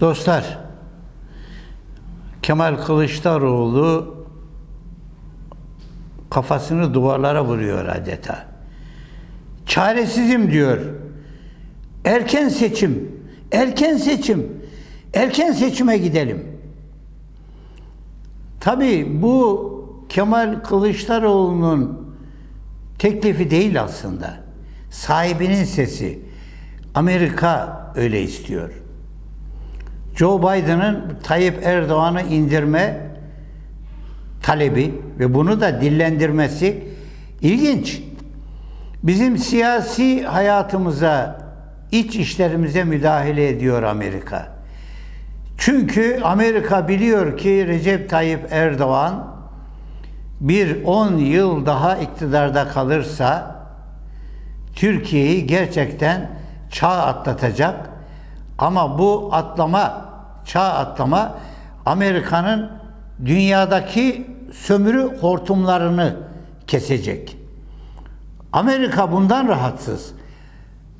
Dostlar, Kemal Kılıçdaroğlu kafasını duvarlara vuruyor adeta. Çaresizim diyor. Erken seçim, erken seçim, erken seçime gidelim. Tabii bu Kemal Kılıçdaroğlu'nun teklifi değil aslında. Sahibinin sesi. Amerika öyle istiyor. Joe Biden'ın Tayyip Erdoğan'ı indirme talebi ve bunu da dillendirmesi ilginç. Bizim siyasi hayatımıza, iç işlerimize müdahale ediyor Amerika. Çünkü Amerika biliyor ki Recep Tayyip Erdoğan bir 10 yıl daha iktidarda kalırsa Türkiye'yi gerçekten çağ atlatacak. Ama bu atlama, çağ atlama Amerika'nın dünyadaki sömürü hortumlarını kesecek. Amerika bundan rahatsız.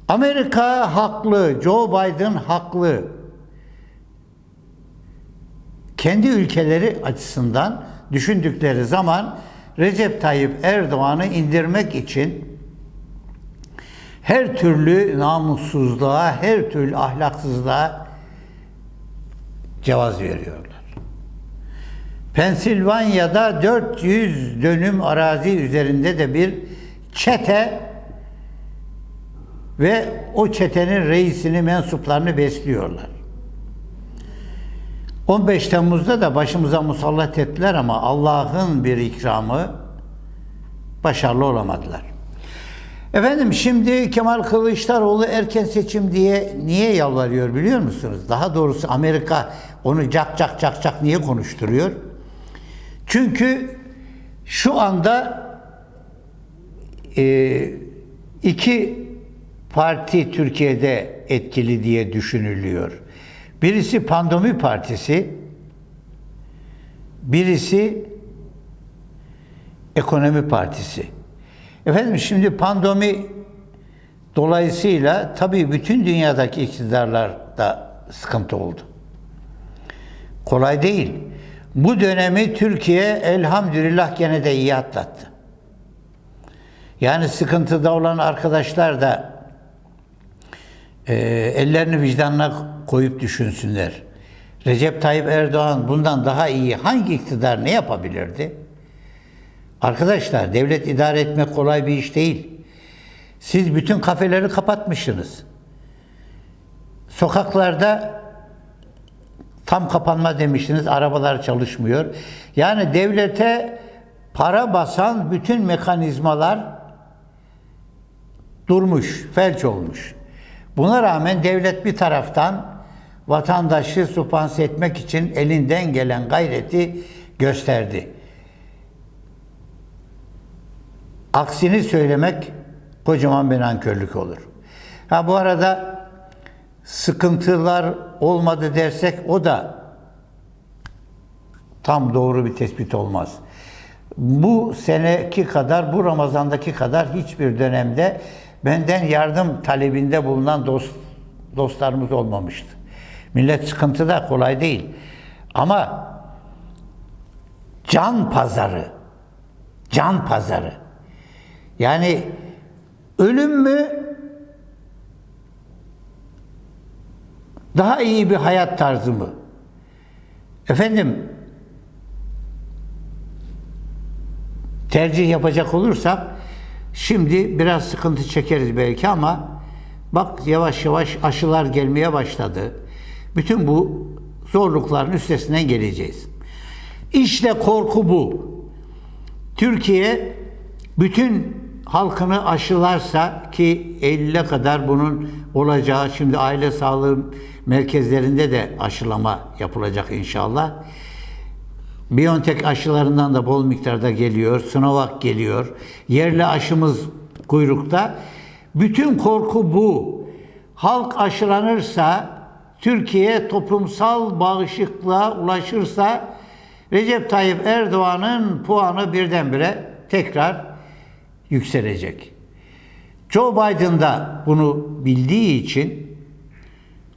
Amerika haklı, Joe Biden haklı. Kendi ülkeleri açısından düşündükleri zaman Recep Tayyip Erdoğan'ı indirmek için her türlü namussuzluğa, her türlü ahlaksızlığa cevaz veriyorlar. Pensilvanya'da 400 dönüm arazi üzerinde de bir çete ve o çetenin reisini, mensuplarını besliyorlar. 15 Temmuz'da da başımıza musallat ettiler ama Allah'ın bir ikramı başarılı olamadılar. Efendim şimdi Kemal Kılıçdaroğlu erken seçim diye niye yalvarıyor biliyor musunuz? Daha doğrusu Amerika onu cak cak cak cak niye konuşturuyor? Çünkü şu anda e, iki parti Türkiye'de etkili diye düşünülüyor. Birisi Pandemi Partisi, birisi Ekonomi Partisi. Efendim şimdi pandemi dolayısıyla tabii bütün dünyadaki iktidarlarda sıkıntı oldu. Kolay değil. Bu dönemi Türkiye elhamdülillah gene de iyi atlattı. Yani sıkıntıda olan arkadaşlar da e, ellerini vicdanına koyup düşünsünler. Recep Tayyip Erdoğan bundan daha iyi hangi iktidar ne yapabilirdi? Arkadaşlar devlet idare etmek kolay bir iş değil. Siz bütün kafeleri kapatmışsınız. Sokaklarda tam kapanma demiştiniz, arabalar çalışmıyor. Yani devlete para basan bütün mekanizmalar durmuş, felç olmuş. Buna rağmen devlet bir taraftan vatandaşı supanse etmek için elinden gelen gayreti gösterdi. Aksini söylemek kocaman bir nankörlük olur. Ha bu arada sıkıntılar olmadı dersek o da tam doğru bir tespit olmaz. Bu seneki kadar, bu Ramazan'daki kadar hiçbir dönemde benden yardım talebinde bulunan dost, dostlarımız olmamıştı. Millet sıkıntıda kolay değil. Ama can pazarı, can pazarı. Yani ölüm mü daha iyi bir hayat tarzı mı? Efendim tercih yapacak olursak şimdi biraz sıkıntı çekeriz belki ama bak yavaş yavaş aşılar gelmeye başladı. Bütün bu zorlukların üstesinden geleceğiz. İşte korku bu. Türkiye bütün halkını aşılarsa ki Eylül'e kadar bunun olacağı şimdi aile sağlığı merkezlerinde de aşılama yapılacak inşallah. BioNTech aşılarından da bol miktarda geliyor. Sinovac geliyor. Yerli aşımız kuyrukta. Bütün korku bu. Halk aşılanırsa, Türkiye toplumsal bağışıklığa ulaşırsa Recep Tayyip Erdoğan'ın puanı birdenbire tekrar yükselecek. Joe Biden da bunu bildiği için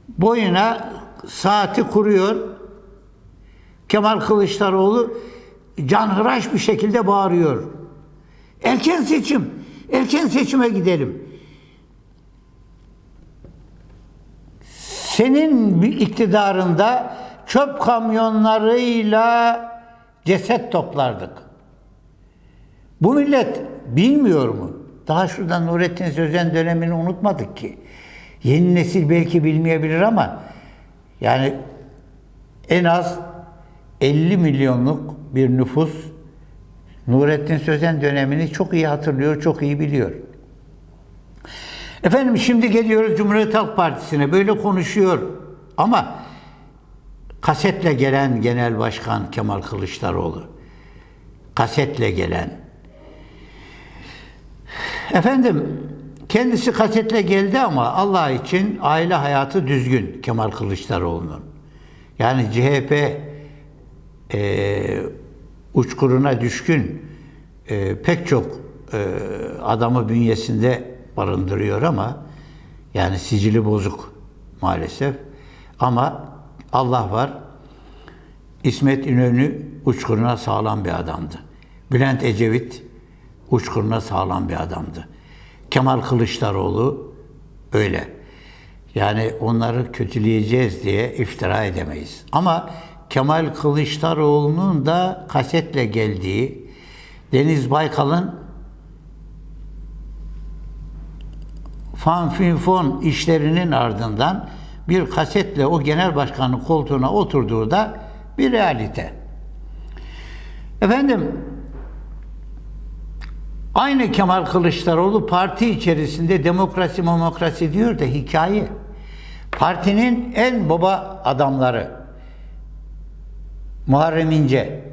boyuna saati kuruyor. Kemal Kılıçdaroğlu canhıraş bir şekilde bağırıyor. Erken seçim, erken seçime gidelim. Senin iktidarında çöp kamyonlarıyla ceset toplardık. Bu millet bilmiyor mu? Daha şuradan Nurettin Sözen dönemini unutmadık ki. Yeni nesil belki bilmeyebilir ama yani en az 50 milyonluk bir nüfus Nurettin Sözen dönemini çok iyi hatırlıyor, çok iyi biliyor. Efendim şimdi geliyoruz Cumhuriyet Halk Partisi'ne böyle konuşuyor ama kasetle gelen Genel Başkan Kemal Kılıçdaroğlu kasetle gelen efendim kendisi kasetle geldi ama Allah için aile hayatı düzgün Kemal Kılıçdaroğlu'nun. Yani CHP e, uçkuruna düşkün e, pek çok e, adamı bünyesinde barındırıyor ama yani sicili bozuk maalesef. Ama Allah var. İsmet İnönü uçkuruna sağlam bir adamdı. Bülent Ecevit uçkuruna sağlam bir adamdı. Kemal Kılıçdaroğlu öyle. Yani onları kötüleyeceğiz diye iftira edemeyiz. Ama Kemal Kılıçdaroğlu'nun da kasetle geldiği, Deniz Baykal'ın fanfinfon işlerinin ardından bir kasetle o genel başkanın koltuğuna oturduğu da bir realite. Efendim, aynı Kemal Kılıçdaroğlu parti içerisinde demokrasi demokrasi diyor da hikaye. Partinin en baba adamları Muharrem İnce.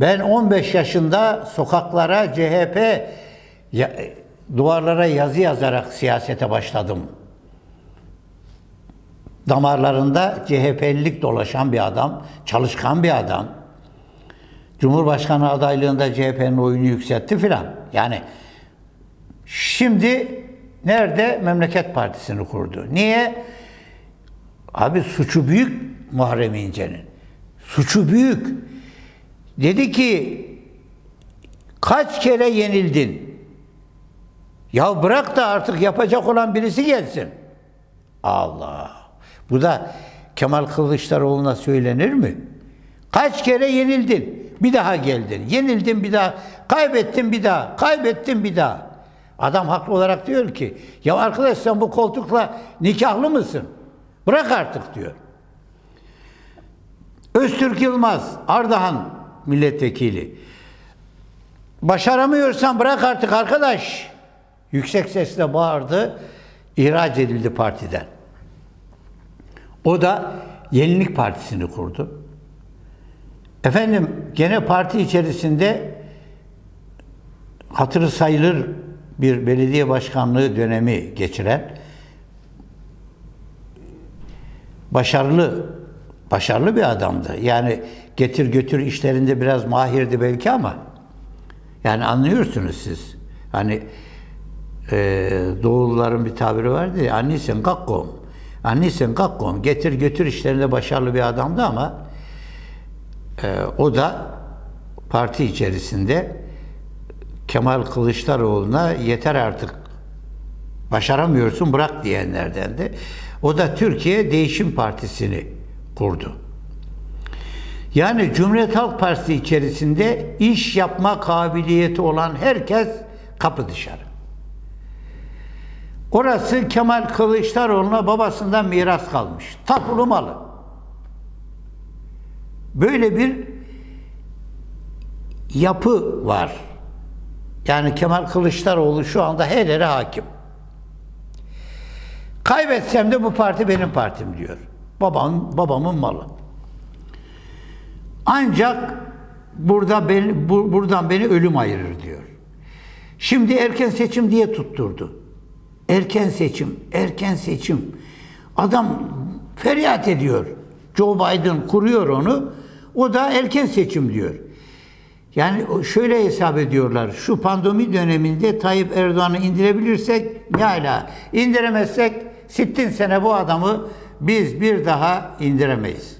Ben 15 yaşında sokaklara CHP duvarlara yazı yazarak siyasete başladım. Damarlarında CHP'lilik dolaşan bir adam, çalışkan bir adam. Cumhurbaşkanı adaylığında CHP'nin oyunu yükseltti filan. Yani şimdi nerede? Memleket Partisi'ni kurdu. Niye? Abi suçu büyük Muharrem İnce'nin. Suçu büyük. Dedi ki kaç kere yenildin? Ya bırak da artık yapacak olan birisi gelsin. Allah. Bu da Kemal Kılıçdaroğlu'na söylenir mi? Kaç kere yenildin? Bir daha geldin. Yenildin bir daha. Kaybettin bir daha. Kaybettin bir daha. Adam haklı olarak diyor ki ya arkadaş sen bu koltukla nikahlı mısın? Bırak artık diyor. Öztürk Yılmaz, Ardahan milletvekili. Başaramıyorsan bırak artık arkadaş. Yüksek sesle bağırdı. İhraç edildi partiden. O da Yenilik Partisi'ni kurdu. Efendim gene parti içerisinde hatırı sayılır bir belediye başkanlığı dönemi geçiren başarılı başarılı bir adamdı. Yani getir götür işlerinde biraz mahirdi belki ama yani anlıyorsunuz siz. Hani e, Doğuluların bir tabiri vardı ya annisen kakkom. Annisen kakkom. Getir götür işlerinde başarılı bir adamdı ama o da parti içerisinde Kemal Kılıçdaroğlu'na yeter artık başaramıyorsun bırak diyenlerdendi. O da Türkiye Değişim Partisi'ni kurdu. Yani Cumhuriyet Halk Partisi içerisinde iş yapma kabiliyeti olan herkes kapı dışarı. Orası Kemal Kılıçdaroğlu'na babasından miras kalmış. Tapulu malı. Böyle bir yapı var. Yani Kemal Kılıçdaroğlu şu anda her yere hakim. Kaybetsem de bu parti benim partim diyor. Babam, babamın malı. Ancak burada beni, bu, buradan beni ölüm ayırır diyor. Şimdi erken seçim diye tutturdu. Erken seçim, erken seçim. Adam feryat ediyor. Joe Biden kuruyor onu. O da erken seçim diyor. Yani şöyle hesap ediyorlar. Şu pandemi döneminde Tayyip Erdoğan'ı indirebilirsek ne ala. İndiremezsek sittin sene bu adamı biz bir daha indiremeyiz.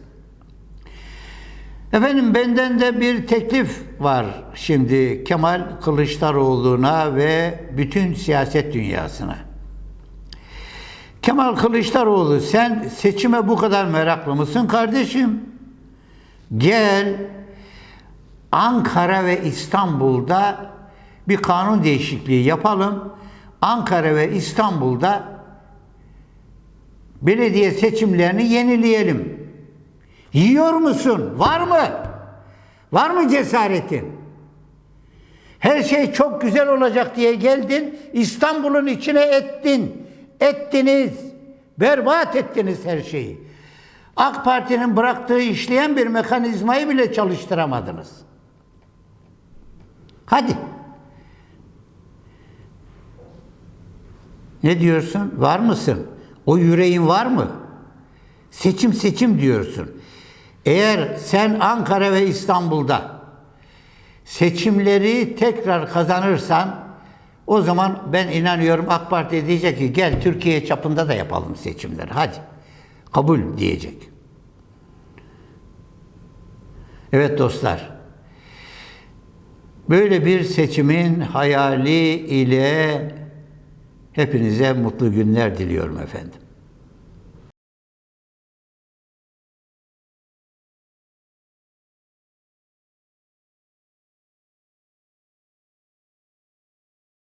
Efendim benden de bir teklif var şimdi Kemal Kılıçdaroğlu'na ve bütün siyaset dünyasına. Kemal Kılıçdaroğlu sen seçime bu kadar meraklı mısın kardeşim? Gel Ankara ve İstanbul'da bir kanun değişikliği yapalım. Ankara ve İstanbul'da belediye seçimlerini yenileyelim. Yiyor musun? Var mı? Var mı cesaretin? Her şey çok güzel olacak diye geldin, İstanbul'un içine ettin. Ettiniz. Berbat ettiniz her şeyi. AK Parti'nin bıraktığı işleyen bir mekanizmayı bile çalıştıramadınız. Hadi. Ne diyorsun? Var mısın? O yüreğin var mı? Seçim seçim diyorsun. Eğer sen Ankara ve İstanbul'da seçimleri tekrar kazanırsan o zaman ben inanıyorum AK Parti diyecek ki gel Türkiye çapında da yapalım seçimleri. Hadi. Kabul diyecek. Evet dostlar. Böyle bir seçimin hayali ile hepinize mutlu günler diliyorum efendim.